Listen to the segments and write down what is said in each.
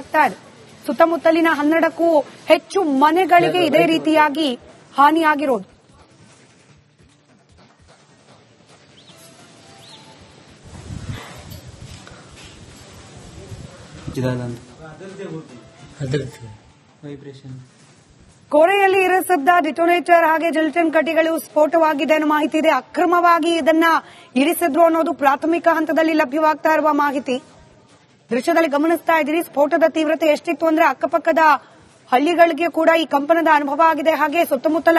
ಆಗ್ತಾ ಇದೆ. ಸುತ್ತಮುತ್ತಲಿನ ಹನ್ನೆರಡಕ್ಕೂ ಹೆಚ್ಚು ಮನೆಗಳಿಗೆ ಇದೇ ರೀತಿಯಾಗಿ ಹಾನಿಯಾಗಿರೋದು. ಕೋರೆಯಲ್ಲಿ ಇರಿಸಿದ್ದ ಡಿಟೋನೇಟರ್ ಹಾಗೆ ಜಲಚನ್ ಕಡ್ಡಿಗಳು ಸ್ಫೋಟವಾಗಿದೆ ಅನ್ನೋ ಮಾಹಿತಿ ಇದೆ. ಅಕ್ರಮವಾಗಿ ಇದನ್ನ ಇರಿಸಿದ್ರು ಅನ್ನೋದು ಪ್ರಾಥಮಿಕ ಹಂತದಲ್ಲಿ ಲಭ್ಯವಾಗ್ತಾ ಇರುವ ಮಾಹಿತಿ. ದೃಶ್ಯದಲ್ಲಿ ಗಮನಿಸ್ತಾ ಇದ್ದೀರಿ. ಸ್ಫೋಟದ ತೀವ್ರತೆ ಎಷ್ಟಿತ್ತು ಅಂದ್ರೆ ಅಕ್ಕಪಕ್ಕದ ಹಳ್ಳಿಗಳಿಗೆ ಕೂಡ ಈ ಕಂಪನದ ಅನುಭವ ಆಗಿದೆ. ಹಾಗೆ ಸುತ್ತಮುತ್ತಲ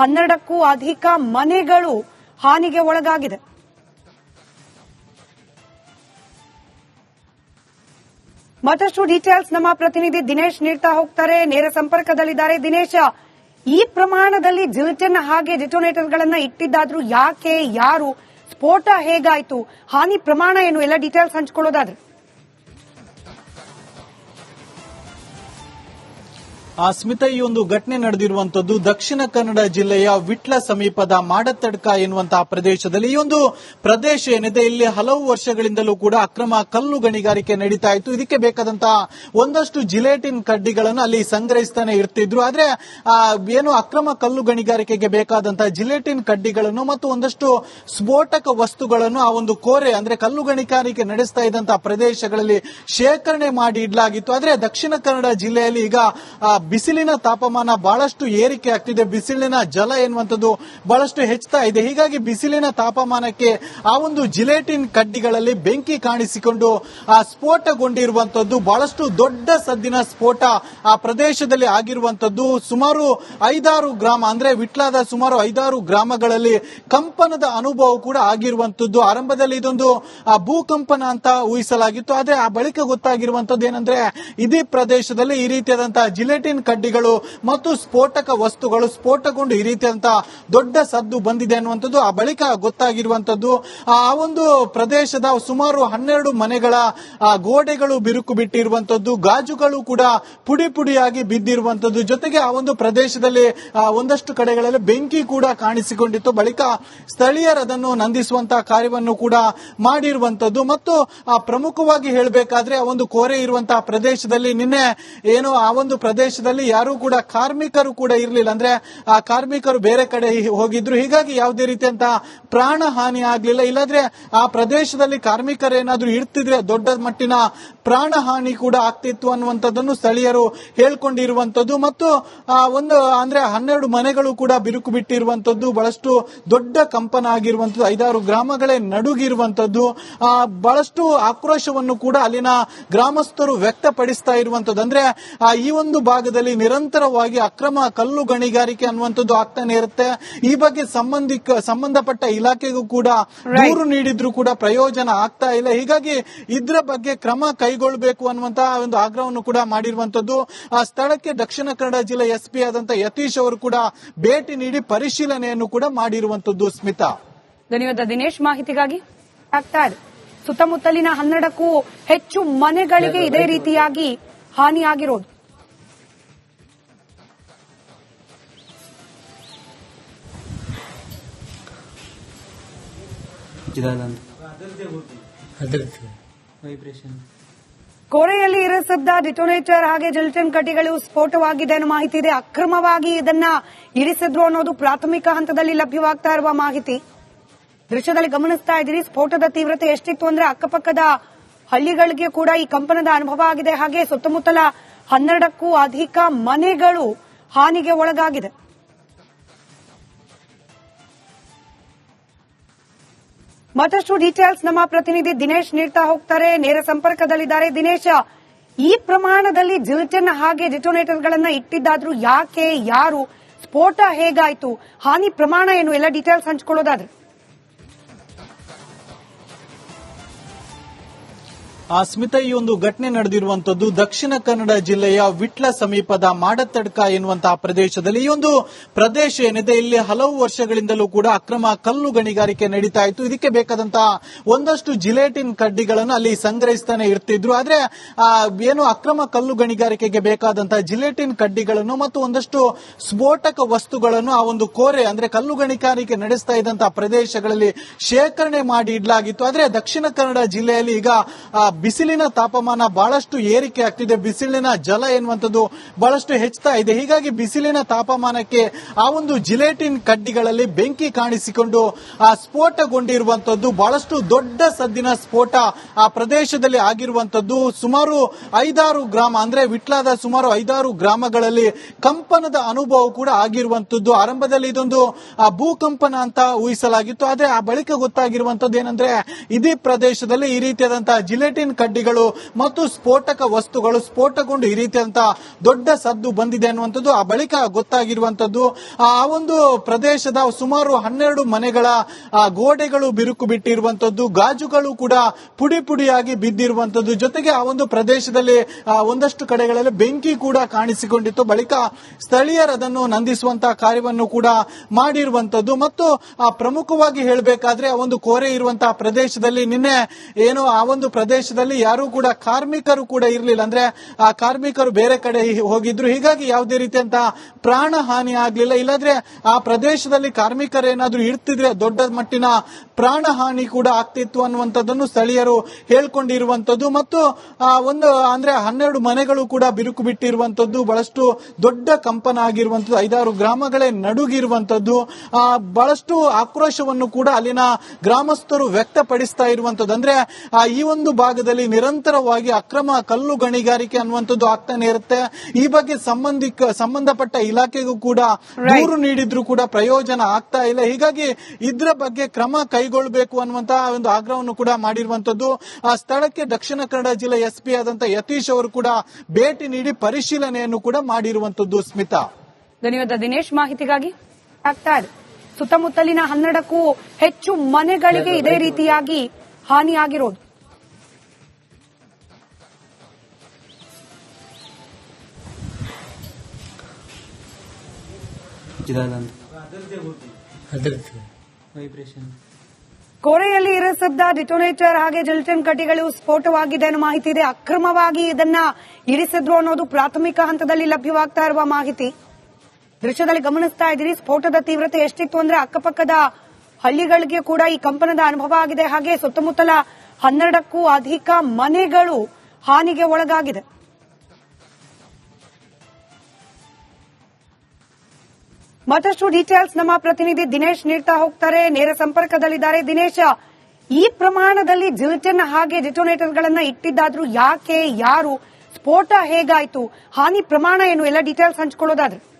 ಹನ್ನೆರಡಕ್ಕೂ ಅಧಿಕ ಮನೆಗಳು ಹಾನಿಗೆ ಒಳಗಾಗಿದೆ. ಮತ್ತಷ್ಟು ಡೀಟೇಲ್ಸ್ ನಮ್ಮ ಪ್ರತಿನಿಧಿ ದಿನೇಶ್ ನೀಡ್ತಾ ಹೋಗ್ತಾರೆ. ನೇರ ಸಂಪರ್ಕದಲ್ಲಿದ್ದಾರೆ ದಿನೇಶ್. ಈ ಪ್ರಮಾಣದಲ್ಲಿ ಜಿಲ್ಟನ್ ಹಾಗೆ ಡಿಟೋನೇಟರ್ಗಳನ್ನ ಇಟ್ಟಿದ್ದಾದ್ರೂ ಯಾಕೆ, ಯಾರು, ಸ್ಫೋಟ ಹೇಗಾಯ್ತು, ಹಾನಿ ಪ್ರಮಾಣ ಏನು, ಎಲ್ಲ ಡೀಟೇಲ್ಸ್ ಹಂಚ್ಕೊಳ್ಳೋದಾದ್ರೆ. ಆ ಸ್ಮಿತ ಈ ಒಂದು ಘಟನೆ ನಡೆದಿರುವಂತದ್ದು ದಕ್ಷಿಣ ಕನ್ನಡ ಜಿಲ್ಲೆಯ ವಿಟ್ಲ ಸಮೀಪದ ಮಾಡತಡ್ಕ ಎನ್ನುವಂತಹ ಪ್ರದೇಶದಲ್ಲಿ ಈ ಒಂದು ಪ್ರದೇಶ ಏನಿದೆ, ಇಲ್ಲಿ ಹಲವು ವರ್ಷಗಳಿಂದಲೂ ಕೂಡ ಅಕ್ರಮ ಕಲ್ಲು ಗಣಿಗಾರಿಕೆ ನಡೀತಾ ಇತ್ತು. ಇದಕ್ಕೆ ಬೇಕಾದಂತಹ ಒಂದಷ್ಟು ಜಿಲೇಟಿನ್ ಕಡ್ಡಿಗಳನ್ನು ಅಲ್ಲಿ ಸಂಗ್ರಹಿಸ್ತಾನೆ ಇರ್ತಿದ್ರು. ಆದ್ರೆ ಏನು ಅಕ್ರಮ ಕಲ್ಲು ಗಣಿಗಾರಿಕೆಗೆ ಬೇಕಾದಂತಹ ಜಿಲೇಟಿನ್ ಕಡ್ಡಿಗಳನ್ನು ಮತ್ತು ಒಂದಷ್ಟು ಸ್ಫೋಟಕ ವಸ್ತುಗಳನ್ನು ಆ ಒಂದು ಕೋರೆ, ಅಂದ್ರೆ ಕಲ್ಲು ಗಣಿಗಾರಿಕೆ ನಡೆಸ್ತಾ ಇದ್ದಂತಹ ಪ್ರದೇಶಗಳಲ್ಲಿ ಶೇಖರಣೆ ಮಾಡಿ ಇಡಲಾಗಿತ್ತು. ಆದ್ರೆ, ದಕ್ಷಿಣ ಕನ್ನಡ ಜಿಲ್ಲೆಯಲ್ಲಿ ಈಗ ಬಿಸಿಲಿನ ತಾಪಮಾನ ಬಹಳಷ್ಟು ಏರಿಕೆ ಆಗ್ತಿದೆ. ಬಿಸಿಲಿನ ಜಲ ಎನ್ನುವಂಥದ್ದು ಬಹಳಷ್ಟು ಹೆಚ್ಚುತ್ತಾ ಇದೆ. ಹೀಗಾಗಿ ಬಿಸಿಲಿನ ತಾಪಮಾನಕ್ಕೆ ಆ ಒಂದು ಜಿಲೇಟಿನ್ ಕಡ್ಡಿಗಳಲ್ಲಿ ಬೆಂಕಿ ಕಾಣಿಸಿಕೊಂಡು ಆ ಸ್ಫೋಟಗೊಂಡಿರುವಂತದ್ದು ಬಹಳಷ್ಟು ದೊಡ್ಡ ಸದ್ದಿನ ಸ್ಫೋಟ ಆ ಪ್ರದೇಶದಲ್ಲಿ ಆಗಿರುವಂತದ್ದು ಸುಮಾರು ಐದಾರು ಗ್ರಾಮ ಅಂದ್ರೆ ವಿಟ್ಲಾದ ಸುಮಾರು ಐದಾರು ಗ್ರಾಮಗಳಲ್ಲಿ ಕಂಪನದ ಅನುಭವ ಕೂಡ ಆಗಿರುವಂತದ್ದು ಆರಂಭದಲ್ಲಿ ಇದೊಂದು ಭೂಕಂಪನ ಅಂತ ಊಹಿಸಲಾಗಿತ್ತು. ಆದ್ರೆ ಆ ಬಳಿಕ ಗೊತ್ತಾಗಿರುವಂತದ್ದು ಏನಂದ್ರೆ ಇದೇ ಪ್ರದೇಶದಲ್ಲಿ ಈ ರೀತಿಯಾದಂತಹ ಜಿಲೆಟಿನ್ ಕಡ್ಡಿಗಳು ಮತ್ತು ಸ್ಫೋಟಕ ವಸ್ತುಗಳು ಸ್ಫೋಟಗೊಂಡು ಈ ರೀತಿಯಂತಹ ದೊಡ್ಡ ಸದ್ದು ಬಂದಿದೆ ಅನ್ನುವಂಥದ್ದು ಆ ಬಳಿಕ ಗೊತ್ತಾಗಿರುವಂತದ್ದು ಆ ಒಂದು ಪ್ರದೇಶದ ಸುಮಾರು ಹನ್ನೆರಡು ಮನೆಗಳ ಗೋಡೆಗಳು ಬಿರುಕು ಬಿಟ್ಟಿರುವಂತದ್ದು ಗಾಜುಗಳು ಕೂಡ ಪುಡಿ ಪುಡಿಯಾಗಿ ಬಿದ್ದಿರುವಂತದ್ದು ಜೊತೆಗೆ ಆ ಒಂದು ಪ್ರದೇಶದಲ್ಲಿ ಒಂದಷ್ಟು ಕಡೆಗಳಲ್ಲಿ ಬೆಂಕಿ ಕೂಡ ಕಾಣಿಸಿಕೊಂಡಿತ್ತು. ಬಳಿಕ ಸ್ಥಳೀಯರ ಅದನ್ನು ನಂದಿಸುವಂತಹ ಕಾರ್ಯವನ್ನು ಕೂಡ ಮಾಡಿರುವಂತದ್ದು ಮತ್ತು ಪ್ರಮುಖವಾಗಿ ಹೇಳಬೇಕಾದ್ರೆ ಆ ಒಂದು ಕೋರೆ ಇರುವಂತಹ ಪ್ರದೇಶದಲ್ಲಿ ನಿನ್ನೆ ಏನು ಆ ಒಂದು ಪ್ರದೇಶದಲ್ಲಿ ಯಾರು ಕೂಡ ಕಾರ್ಮಿಕರು ಕೂಡ ಇರಲಿಲ್ಲ. ಅಂದ್ರೆ ಆ ಕಾರ್ಮಿಕರು ಬೇರೆ ಕಡೆ ಹೋಗಿದ್ರು. ಹೀಗಾಗಿ ಯಾವುದೇ ರೀತಿಯಂತಹ ಪ್ರಾಣ ಹಾನಿ ಆಗ್ಲಿಲ್ಲ. ಇಲ್ಲಾಂದ್ರೆ ಆ ಪ್ರದೇಶದಲ್ಲಿ ಕಾರ್ಮಿಕರೇನಾದ್ರೂ ಇರ್ತಿದ್ರೆ ದೊಡ್ಡ ಮಟ್ಟಿನ ಪ್ರಾಣ ಹಾನಿ ಕೂಡ ಆಗ್ತಿತ್ತು ಅನ್ನುವಂಥದ್ದನ್ನು ಸ್ಥಳೀಯರು ಹೇಳ್ಕೊಂಡಿರುವಂತದ್ದು ಮತ್ತು ಒಂದು ಅಂದ್ರೆ ಹನ್ನೆರಡು ಮನೆಗಳು ಕೂಡ ಬಿರುಕು ಬಿಟ್ಟಿರುವಂತದ್ದು ಬಹಳಷ್ಟು ದೊಡ್ಡ ಕಂಪನ ಆಗಿರುವಂತದ್ದು ಐದಾರು ಗ್ರಾಮಗಳೇ ನಡುಗಿರುವಂತದ್ದು ಬಹಳಷ್ಟು ಆಕ್ರೋಶವನ್ನು ಕೂಡ ಅಲ್ಲಿನ ಗ್ರಾಮಸ್ಥರು ವ್ಯಕ್ತಪಡಿಸ್ತಾ ಇರುವಂತದ್ದು ಅಂದ್ರೆ ಈ ಒಂದು ಭಾಗದಲ್ಲಿ ನಿರಂತರವಾಗಿ ಅಕ್ರಮ ಕಲ್ಲು ಗಣಿಗಾರಿಕೆ ಅನ್ನುವಂಥದ್ದು ಆಗ್ತಾನೆ ಇರುತ್ತೆ. ಈ ಬಗ್ಗೆ ಸಂಬಂಧಿಕ ಸಂಬಂಧಪಟ್ಟ ಇಲಾಖೆಗೂ ಕೂಡ ದೂರು ನೀಡಿದ್ರು ಕೂಡ ಪ್ರಯೋಜನ ಆಗ್ತಾ ಇಲ್ಲ. ಹೀಗಾಗಿ ಇದ್ರ ಬಗ್ಗೆ ಕ್ರಮ ಕೈಗೊಳ್ಳಬೇಕು ಅನ್ನುವಂತಹ ಒಂದು ಆಗ್ರಹವನ್ನು ಕೂಡ ಮಾಡಿರುವಂತದ್ದು ಆ ಸ್ಥಳಕ್ಕೆ ದಕ್ಷಿಣ ಕನ್ನಡ ಜಿಲ್ಲೆ ಎಸ್ಪಿ ಆದಂತಹ ಯತೀಶ್ ಅವರು ಕೂಡ ಭೇಟಿ ನೀಡಿ ಪರಿಶೀಲನೆಯನ್ನು ಕೂಡ ಮಾಡಿರುವಂತದ್ದು ಸ್ಮಿತಾ. ಧನ್ಯವಾದ ದಿನೇಶ್. ಮಾಹಿತಿಗಾಗಿ ಆಗ್ತಾ ಇದೆ. ಸುತ್ತಮುತ್ತಲಿನ ಹನ್ನೆರಡಕ್ಕೂ ಹೆಚ್ಚು ಮನೆಗಳಿಗೆ ಇದೇ ರೀತಿಯಾಗಿ ಹಾನಿಯಾಗಿರೋದು ಚಿದಾನಂದ್ ಅದರದ್ದು. ವೈಬ್ರೇಷನ್ ಕೋರೆಯಲ್ಲಿ ಇರಿಸಿದ್ದ ಡಿಟೋನೇಟರ್ ಹಾಗೆ ಜಿಲ್ಟನ್ ಕಡ್ಡಿಗಳು ಸ್ಫೋಟವಾಗಿದೆ ಅನ್ನೋ ಮಾಹಿತಿ ಇದೆ. ಅಕ್ರಮವಾಗಿ ಇದನ್ನ ಇರಿಸಿದ್ರು ಅನ್ನೋದು ಪ್ರಾಥಮಿಕ ಹಂತದಲ್ಲಿ ಲಭ್ಯವಾಗ್ತಾ ಇರುವ ಮಾಹಿತಿ. ದೃಶ್ಯದಲ್ಲಿ ಗಮನಿಸ್ತಾ ಇದ್ದೀರಿ ಸ್ಫೋಟದ ತೀವ್ರತೆ ಎಷ್ಟಿತ್ತು ಅಂದ್ರೆ ಅಕ್ಕಪಕ್ಕದ ಹಳ್ಳಿಗಳಿಗೆ ಕೂಡ ಈ ಕಂಪನದ ಅನುಭವ ಆಗಿದೆ. ಹಾಗೆ ಸುತ್ತಮುತ್ತಲ ಹನ್ನೆರಡಕ್ಕೂ ಅಧಿಕ ಮನೆಗಳು ಹಾನಿಗೆ ಒಳಗಾಗಿದೆ. ಮತ್ತಷ್ಟು ಡೀಟೇಲ್ಸ್ ನಮ್ಮ ಪ್ರತಿನಿಧಿ ದಿನೇಶ್ ನೀಡ್ತಾ ಹೋಗ್ತಾರೆ. ನೇರ ಸಂಪರ್ಕದಲ್ಲಿದ್ದಾರೆ ದಿನೇಶ್. ಈ ಪ್ರಮಾಣದಲ್ಲಿ ಜಿಲಿಟನ್ ಹಾಗೆ ಡಿಟೋನೇಟರ್ ಗಳನ್ನ ಇಟ್ಟಿದ್ದಾದ್ರೂ ಯಾಕೆ, ಯಾರು, ಸ್ಫೋಟ ಹೇಗಾಯ್ತು, ಹಾನಿ ಪ್ರಮಾಣ ಏನು, ಎಲ್ಲ ಡೀಟೇಲ್ಸ್ ಹಂಚ್ಕೊಳ್ಳೋದಾದ್ರೆ. ಆ ಸ್ಮಿತ ಈ ಒಂದು ಘಟನೆ ನಡೆದಿರುವಂತದ್ದು ದಕ್ಷಿಣ ಕನ್ನಡ ಜಿಲ್ಲೆಯ ವಿಟ್ಲ ಸಮೀಪದ ಮಾಡತಡ್ಕ ಎನ್ನುವಂತಹ ಪ್ರದೇಶದಲ್ಲಿ. ಈ ಒಂದು ಪ್ರದೇಶ ಏನಿದೆ, ಇಲ್ಲಿ ಹಲವು ವರ್ಷಗಳಿಂದಲೂ ಕೂಡ ಅಕ್ರಮ ಕಲ್ಲು ಗಣಿಗಾರಿಕೆ ನಡೀತಾ ಇತ್ತು. ಇದಕ್ಕೆ ಬೇಕಾದಂತಹ ಒಂದಷ್ಟು ಜಿಲೇಟಿನ್ ಕಡ್ಡಿಗಳನ್ನು ಅಲ್ಲಿ ಸಂಗ್ರಹಿಸ್ತಾನೆ ಇರ್ತಿದ್ರು. ಆದ್ರೆ ಏನು ಅಕ್ರಮ ಕಲ್ಲು ಗಣಿಗಾರಿಕೆಗೆ ಬೇಕಾದಂತಹ ಜಿಲೇಟಿನ್ ಕಡ್ಡಿಗಳನ್ನು ಮತ್ತು ಒಂದಷ್ಟು ಸ್ಫೋಟಕ ವಸ್ತುಗಳನ್ನು ಆ ಒಂದು ಕೋರೆ, ಅಂದ್ರೆ ಕಲ್ಲು ಗಣಿಗಾರಿಕೆ ನಡೆಸ್ತಾ ಇದ್ದಂತಹ ಪ್ರದೇಶಗಳಲ್ಲಿ ಶೇಖರಣೆ ಮಾಡಿ ಇಡಲಾಗಿತ್ತು. ಆದ್ರೆ, ದಕ್ಷಿಣ ಕನ್ನಡ ಜಿಲ್ಲೆಯಲ್ಲಿ ಈಗ ಬಿಸಿಲಿನ ತಾಪಮಾನ ಬಹಳಷ್ಟು ಏರಿಕೆ ಆಗ್ತಿದೆ. ಬಿಸಿಲಿನ ಜಲ ಎನ್ನುವಂಥದ್ದು ಬಹಳಷ್ಟು ಹೆಚ್ಚುತ್ತಾ ಇದೆ. ಹೀಗಾಗಿ ಬಿಸಿಲಿನ ತಾಪಮಾನಕ್ಕೆ ಆ ಒಂದು ಜಿಲೇಟಿನ್ ಕಡ್ಡಿಗಳಲ್ಲಿ ಬೆಂಕಿ ಕಾಣಿಸಿಕೊಂಡು ಆ ಸ್ಫೋಟಗೊಂಡಿರುವಂತದ್ದು ಬಹಳಷ್ಟು ದೊಡ್ಡ ಸದ್ದಿನ ಸ್ಫೋಟ ಆ ಪ್ರದೇಶದಲ್ಲಿ ಆಗಿರುವಂತದ್ದು ಸುಮಾರು ಐದಾರು ಗ್ರಾಮ ಅಂದ್ರೆ ವಿಟ್ಲಾದ ಸುಮಾರು ಐದಾರು ಗ್ರಾಮಗಳಲ್ಲಿ ಕಂಪನದ ಅನುಭವ ಕೂಡ ಆಗಿರುವಂತದ್ದು ಆರಂಭದಲ್ಲಿ ಇದೊಂದು ಭೂಕಂಪನ ಅಂತ ಊಹಿಸಲಾಗಿತ್ತು. ಆದ್ರೆ ಆ ಬಳಿಕ ಗೊತ್ತಾಗಿರುವಂತದ್ದು ಏನಂದ್ರೆ ಇದೇ ಪ್ರದೇಶದಲ್ಲಿ ಈ ರೀತಿಯಾದಂತಹ ಜಿಲೆಟಿನ್ ಕಡ್ಡಿಗಳು ಮತ್ತು ಸ್ಫೋಟಕ ವಸ್ತುಗಳು ಸ್ಫೋಟಗೊಂಡು ಈ ರೀತಿಯಾದಂತಹ ದೊಡ್ಡ ಸದ್ದು ಬಂದಿದೆ ಅನ್ನುವಂಥದ್ದು ಆ ಬಳಿಕ ಗೊತ್ತಾಗಿರುವಂತದ್ದು ಆ ಒಂದು ಪ್ರದೇಶದ ಸುಮಾರು ಹನ್ನೆರಡು ಮನೆಗಳ ಗೋಡೆಗಳು ಬಿರುಕು ಬಿಟ್ಟಿರುವಂತದ್ದು ಗಾಜುಗಳು ಕೂಡ ಪುಡಿ ಪುಡಿಯಾಗಿ ಬಿದ್ದಿರುವಂತದ್ದು ಜೊತೆಗೆ ಆ ಒಂದು ಪ್ರದೇಶದಲ್ಲಿ ಒಂದಷ್ಟು ಕಡೆಗಳಲ್ಲಿ ಬೆಂಕಿ ಕೂಡ ಕಾಣಿಸಿಕೊಂಡಿತ್ತು. ಬಳಿಕ ಸ್ಥಳೀಯರ ಅದನ್ನು ನಂದಿಸುವಂತಹ ಕಾರ್ಯವನ್ನು ಕೂಡ ಮಾಡಿರುವಂತದ್ದು ಮತ್ತು ಪ್ರಮುಖವಾಗಿ ಹೇಳಬೇಕಾದ್ರೆ ಆ ಒಂದು ಕೋರೆ ಇರುವಂತಹ ಪ್ರದೇಶದಲ್ಲಿ ನಿನ್ನೆ ಏನು ಆ ಒಂದು ಪ್ರದೇಶದಲ್ಲಿ ಯಾರು ಕೂಡ ಕಾರ್ಮಿಕರು ಕೂಡ ಇರಲಿಲ್ಲ. ಅಂದ್ರೆ ಆ ಕಾರ್ಮಿಕರು ಬೇರೆ ಕಡೆ ಹೋಗಿದ್ರು. ಹೀಗಾಗಿ ಯಾವುದೇ ರೀತಿಯಂತಹ ಪ್ರಾಣ ಹಾನಿ ಆಗ್ಲಿಲ್ಲ. ಇಲ್ಲಾಂದ್ರೆ ಆ ಪ್ರದೇಶದಲ್ಲಿ ಕಾರ್ಮಿಕರೇನಾದ್ರೂ ಇರ್ತಿದ್ರೆ ದೊಡ್ಡ ಮಟ್ಟಿನ ಪ್ರಾಣ ಹಾನಿ ಕೂಡ ಆಗ್ತಿತ್ತು ಅನ್ನುವಂಥದ್ದನ್ನು ಸ್ಥಳೀಯರು ಹೇಳ್ಕೊಂಡಿರುವಂತದ್ದು ಮತ್ತು ಒಂದು, ಅಂದ್ರೆ ಹನ್ನೆರಡು ಮನೆಗಳು ಕೂಡ ಬಿರುಕು ಬಿಟ್ಟಿರುವಂತದ್ದು ಬಹಳಷ್ಟು ದೊಡ್ಡ ಕಂಪನ ಆಗಿರುವಂತದ್ದು ಐದಾರು ಗ್ರಾಮಗಳೇ ನಡುಗಿರುವಂತದ್ದು ಆ ಬಹಳಷ್ಟು ಆಕ್ರೋಶವನ್ನು ಕೂಡ ಅಲ್ಲಿನ ಗ್ರಾಮಸ್ಥರು ವ್ಯಕ್ತಪಡಿಸ್ತಾ ಇರುವಂತದ್ದು ಅಂದ್ರೆ ಈ ಒಂದು ಭಾಗದಲ್ಲಿ ನಿರಂತರವಾಗಿ ಅಕ್ರಮ ಕಲ್ಲು ಗಣಿಗಾರಿಕೆ ಅನ್ನುವಂಥದ್ದು ಆಗ್ತಾನೆ ಇರುತ್ತೆ. ಈ ಬಗ್ಗೆ ಸಂಬಂಧಿಕ ಸಂಬಂಧಪಟ್ಟ ಇಲಾಖೆಗೂ ಕೂಡ ದೂರು ನೀಡಿದ್ರು ಕೂಡ ಪ್ರಯೋಜನ ಆಗ್ತಾ ಇಲ್ಲ. ಹೀಗಾಗಿ ಇದ್ರ ಬಗ್ಗೆ ಕ್ರಮ ಕೈಗೊಳ್ಳಬೇಕು ಅನ್ನುವಂತಹ ಒಂದು ಆಗ್ರಹವನ್ನು ಕೂಡ ಮಾಡಿರುವಂತದ್ದು ಆ ಸ್ಥಳಕ್ಕೆ ದಕ್ಷಿಣ ಕನ್ನಡ ಜಿಲ್ಲೆ ಎಸ್ಪಿ ಆದಂತಹ ಯತೀಶ್ ಅವರು ಕೂಡ ಭೇಟಿ ನೀಡಿ ಪರಿಶೀಲನೆಯನ್ನು ಕೂಡ ಮಾಡಿರುವಂತದ್ದು ಸ್ಮಿತಾ. ಧನ್ಯವಾದ ದಿನೇಶ್. ಮಾಹಿತಿಗಾಗಿ? ಆಗ್ತಾ ಇದೆ. ಸುತ್ತಮುತ್ತಲಿನ ಹನ್ನೆರಡಕ್ಕೂ ಹೆಚ್ಚು ಮನೆಗಳಿಗೆ ಇದೇ ರೀತಿಯಾಗಿ ಹಾನಿಯಾಗಿರೋದು ಇದಾದಂತ ಅದರದ್ದು ವೈಬ್ರೇಷನ್ ಕೋರೆಯಲ್ಲಿ ಇರಿಸಿದ್ದ ಡಿಟೋನೇಟರ್ ಹಾಗೆ ಜಲಚನ್ ಕಡ್ಡಿಗಳು ಸ್ಫೋಟವಾಗಿದೆ ಅನ್ನೋ ಮಾಹಿತಿ ಇದೆ. ಅಕ್ರಮವಾಗಿ ಇದನ್ನ ಇರಿಸಿದ್ರು ಅನ್ನೋದು ಪ್ರಾಥಮಿಕ ಹಂತದಲ್ಲಿ ಲಭ್ಯವಾಗ್ತಾ ಇರುವ ಮಾಹಿತಿ. ದೃಶ್ಯದಲ್ಲಿ ಗಮನಿಸ್ತಾ ಇದ್ದೀರಿ ಸ್ಫೋಟದ ತೀವ್ರತೆ ಎಷ್ಟಿತ್ತು ಅಂದ್ರೆ ಅಕ್ಕಪಕ್ಕದ ಹಳ್ಳಿಗಳಿಗೆ ಕೂಡ ಈ ಕಂಪನದ ಅನುಭವ ಆಗಿದೆ. ಹಾಗೆ ಸುತ್ತಮುತ್ತಲ ಹನ್ನೆರಡಕ್ಕೂ ಅಧಿಕ ಮನೆಗಳು ಹಾನಿಗೆ ಒಳಗಾಗಿದೆ. ಮತ್ತಷ್ಟು ಡೀಟೇಲ್ಸ್ ನಮ್ಮ ಪ್ರತಿನಿಧಿ ದಿನೇಶ್ ನೀಡ್ತಾ ಹೋಗ್ತಾರೆ. ನೇರ ಸಂಪರ್ಕದಲ್ಲಿದ್ದಾರೆ ದಿನೇಶ. ಈ ಪ್ರಮಾಣದಲ್ಲಿ ಜಿಲಿಟನ್ ಹಾಗೆ ಡಿಟೋನೇಟರ್ಗಳನ್ನ ಇಟ್ಟಿದ್ದಾದ್ರೂ ಯಾಕೆ, ಯಾರು, ಸ್ಫೋಟ ಹೇಗಾಯ್ತು, ಹಾನಿ ಪ್ರಮಾಣ ಏನು, ಎಲ್ಲ ಡೀಟೇಲ್ಸ್ ಹಂಚ್ಕೊಳ್ಳೋದಾದ್ರೆ.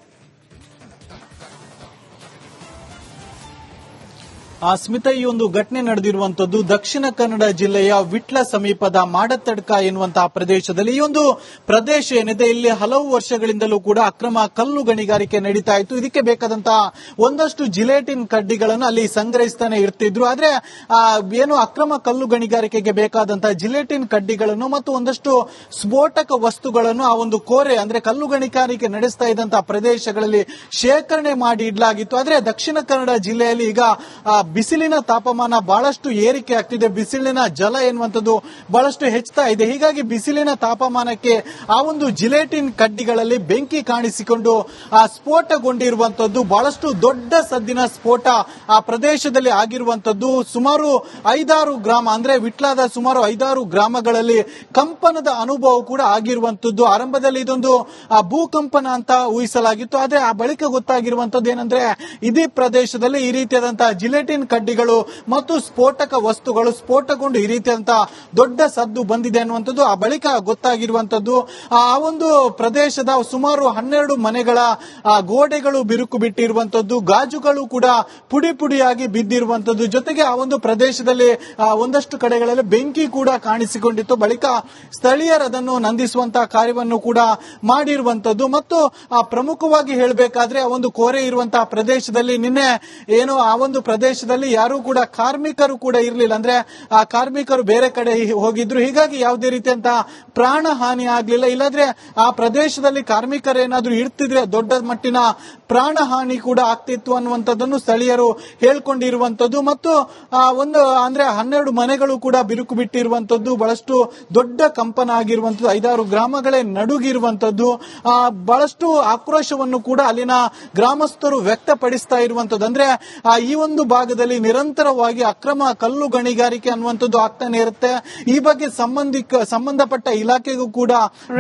ಆ ಸ್ಮಿತ ಈ ಒಂದು ಘಟನೆ ನಡೆದಿರುವಂತದ್ದು ದಕ್ಷಿಣ ಕನ್ನಡ ಜಿಲ್ಲೆಯ ವಿಟ್ಲ ಸಮೀಪದ ಮಾಡತಡ್ಕ ಎನ್ನುವಂತಹ ಪ್ರದೇಶದಲ್ಲಿ. ಈ ಒಂದು ಪ್ರದೇಶ ಏನಿದೆ, ಇಲ್ಲಿ ಹಲವು ವರ್ಷಗಳಿಂದಲೂ ಕೂಡ ಅಕ್ರಮ ಕಲ್ಲು ಗಣಿಗಾರಿಕೆ ನಡೀತಾ ಇತ್ತು. ಇದಕ್ಕೆ ಬೇಕಾದಂತಹ ಒಂದಷ್ಟು ಜಿಲೇಟಿನ್ ಕಡ್ಡಿಗಳನ್ನು ಅಲ್ಲಿ ಸಂಗ್ರಹಿಸ್ತಾನೆ ಇರ್ತಿದ್ರು. ಆದ್ರೆ ಏನು ಅಕ್ರಮ ಕಲ್ಲು ಗಣಿಗಾರಿಕೆಗೆ ಬೇಕಾದಂತಹ ಜಿಲೇಟಿನ್ ಕಡ್ಡಿಗಳನ್ನು ಮತ್ತು ಒಂದಷ್ಟು ಸ್ಫೋಟಕ ವಸ್ತುಗಳನ್ನು ಆ ಒಂದು ಕೋರೆ, ಅಂದ್ರೆ ಕಲ್ಲು ಗಣಿಗಾರಿಕೆ ನಡೆಸ್ತಾ ಇದ್ದಂತಹ ಪ್ರದೇಶಗಳಲ್ಲಿ ಶೇಖರಣೆ ಮಾಡಿ ಇಡಲಾಗಿತ್ತು. ಆದ್ರೆ, ದಕ್ಷಿಣ ಕನ್ನಡ ಜಿಲ್ಲೆಯಲ್ಲಿ ಈಗ ಬಿಸಿಲಿನ ತಾಪಮಾನ ಬಹಳಷ್ಟು ಏರಿಕೆ ಆಗ್ತಿದೆ. ಬಿಸಿಲಿನ ಜಲ ಎನ್ನುವಂಥದ್ದು ಬಹಳಷ್ಟು ಹೆಚ್ಚುತ್ತಾ ಇದೆ. ಹೀಗಾಗಿ ಬಿಸಿಲಿನ ತಾಪಮಾನಕ್ಕೆ ಆ ಒಂದು ಜಿಲೇಟಿನ್ ಕಡ್ಡಿಗಳಲ್ಲಿ ಬೆಂಕಿ ಕಾಣಿಸಿಕೊಂಡು ಆ ಸ್ಫೋಟಗೊಂಡಿರುವಂತದ್ದು ಬಹಳಷ್ಟು ದೊಡ್ಡ ಸದ್ದಿನ ಸ್ಫೋಟ ಆ ಪ್ರದೇಶದಲ್ಲಿ ಆಗಿರುವಂತದ್ದು ಸುಮಾರು ಐದಾರು ಗ್ರಾಮ ಅಂದ್ರೆ ವಿಟ್ಲಾದ ಸುಮಾರು ಐದಾರು ಗ್ರಾಮಗಳಲ್ಲಿ ಕಂಪನದ ಅನುಭವ ಕೂಡ ಆಗಿರುವಂತದ್ದು ಆರಂಭದಲ್ಲಿ ಇದೊಂದು ಭೂಕಂಪನ ಅಂತ ಊಹಿಸಲಾಗಿತ್ತು. ಆದ್ರೆ ಆ ಬಳಿಕ ಗೊತ್ತಾಗಿರುವಂತದ್ದು ಏನಂದ್ರೆ ಇದೇ ಪ್ರದೇಶದಲ್ಲಿ ಈ ರೀತಿಯಾದಂತಹ ಜಿಲೆಟಿನ್ ಕಡ್ಡಿಗಳು ಮತ್ತು ಸ್ಫೋಟಕ ವಸ್ತುಗಳು, ಸ್ಫೋಟಗೊಂಡು ಈ ರೀತಿಯಾದಂತಹ ದೊಡ್ಡ ಸದ್ದು ಬಂದಿದೆ ಅನ್ನುವಂಥದ್ದು ಆ ಬಳಿಕ ಗೊತ್ತಾಗಿರುವಂತದ್ದು ಆ ಒಂದು ಪ್ರದೇಶದ ಸುಮಾರು ಹನ್ನೆರಡು ಮನೆಗಳ ಗೋಡೆಗಳು ಬಿರುಕು ಬಿಟ್ಟಿರುವಂತದ್ದು ಗಾಜುಗಳು ಕೂಡ ಪುಡಿ ಪುಡಿಯಾಗಿ ಬಿದ್ದಿರುವಂತದ್ದು ಜೊತೆಗೆ ಆ ಒಂದು ಪ್ರದೇಶದಲ್ಲಿ ಒಂದಷ್ಟು ಕಡೆಗಳಲ್ಲಿ ಬೆಂಕಿ ಕೂಡ ಕಾಣಿಸಿಕೊಂಡಿತ್ತು. ಬಳಿಕ ಸ್ಥಳೀಯರ ಅದನ್ನು ನಂದಿಸುವಂತಹ ಕಾರ್ಯವನ್ನು ಕೂಡ ಮಾಡಿರುವಂತದ್ದು ಮತ್ತು ಪ್ರಮುಖವಾಗಿ ಹೇಳಬೇಕಾದ್ರೆ ಆ ಒಂದು ಕೋರೆ ಇರುವಂತಹ ಪ್ರದೇಶದಲ್ಲಿ ನಿನ್ನೆ ಏನು ಆ ಒಂದು ಪ್ರದೇಶದಲ್ಲಿ ಯಾರು ಕೂಡ ಕಾರ್ಮಿಕರು ಕೂಡ ಇರಲಿಲ್ಲ. ಅಂದ್ರೆ ಆ ಕಾರ್ಮಿಕರು ಬೇರೆ ಕಡೆ ಹೋಗಿದ್ರು. ಹೀಗಾಗಿ ಯಾವುದೇ ರೀತಿಯಂತ ಪ್ರಾಣ ಹಾನಿ ಆಗ್ಲಿಲ್ಲ. ಇಲ್ಲಾಂದ್ರೆ ಆ ಪ್ರದೇಶದಲ್ಲಿ ಕಾರ್ಮಿಕರು ಏನಾದ್ರೂ ಇರ್ತಿದ್ರೆ ದೊಡ್ಡ ಮಟ್ಟಿನ ಪ್ರಾಣ ಹಾನಿ ಕೂಡ ಆಗ್ತಿತ್ತು ಅನ್ನುವಂಥದ್ದನ್ನು ಸ್ಥಳೀಯರು ಹೇಳ್ಕೊಂಡಿರುವಂತದ್ದು ಮತ್ತು ಆ ಒಂದು, ಅಂದ್ರೆ ಹನ್ನೆರಡು ಮನೆಗಳು ಕೂಡ ಬಿರುಕು ಬಿಟ್ಟಿರುವಂತದ್ದು ಬಹಳಷ್ಟು ದೊಡ್ಡ ಕಂಪನ ಆಗಿರುವಂತದ್ದು ಐದಾರು ಗ್ರಾಮಗಳೇ ನಡುಗಿರುವಂತದ್ದು ಆ ಬಹಳಷ್ಟು ಆಕ್ರೋಶವನ್ನು ಕೂಡ ಅಲ್ಲಿನ ಗ್ರಾಮಸ್ಥರು ವ್ಯಕ್ತಪಡಿಸ್ತಾ ಇರುವಂತದ್ದು ಅಂದ್ರೆ ಈ ಒಂದು ಭಾಗದಲ್ಲಿ ಪ್ರದೇಶದಲ್ಲಿ ನಿರಂತರವಾಗಿ ಅಕ್ರಮ ಕಲ್ಲು ಗಣಿಗಾರಿಕೆ ಅನ್ನುವಂಥದ್ದು ಆಗ್ತಾನೆ ಇರುತ್ತೆ. ಈ ಬಗ್ಗೆ ಸಂಬಂಧಿಕ ಸಂಬಂಧಪಟ್ಟ ಇಲಾಖೆಗೂ ಕೂಡ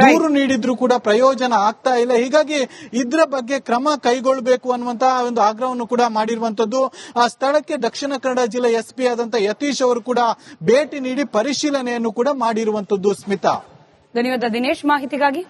ದೂರು ನೀಡಿದ್ರು ಕೂಡ ಪ್ರಯೋಜನ ಆಗ್ತಾ ಇಲ್ಲ. ಹೀಗಾಗಿ ಇದ್ರ ಬಗ್ಗೆ ಕ್ರಮ ಕೈಗೊಳ್ಳಬೇಕು ಅನ್ನುವಂತಹ ಒಂದು ಆಗ್ರಹವನ್ನು ಕೂಡ ಮಾಡಿರುವಂತದ್ದು ಆ ಸ್ಥಳಕ್ಕೆ ದಕ್ಷಿಣ ಕನ್ನಡ ಜಿಲ್ಲೆ ಎಸ್ಪಿ ಆದಂತ ಯತೀಶ್ ಅವರು ಕೂಡ ಭೇಟಿ ನೀಡಿ ಪರಿಶೀಲನೆಯನ್ನು ಕೂಡ ಮಾಡಿರುವಂತದ್ದು ಸ್ಮಿತಾ. ಧನ್ಯವಾದ ದಿನೇಶ್. ಮಾಹಿತಿಗಾಗಿ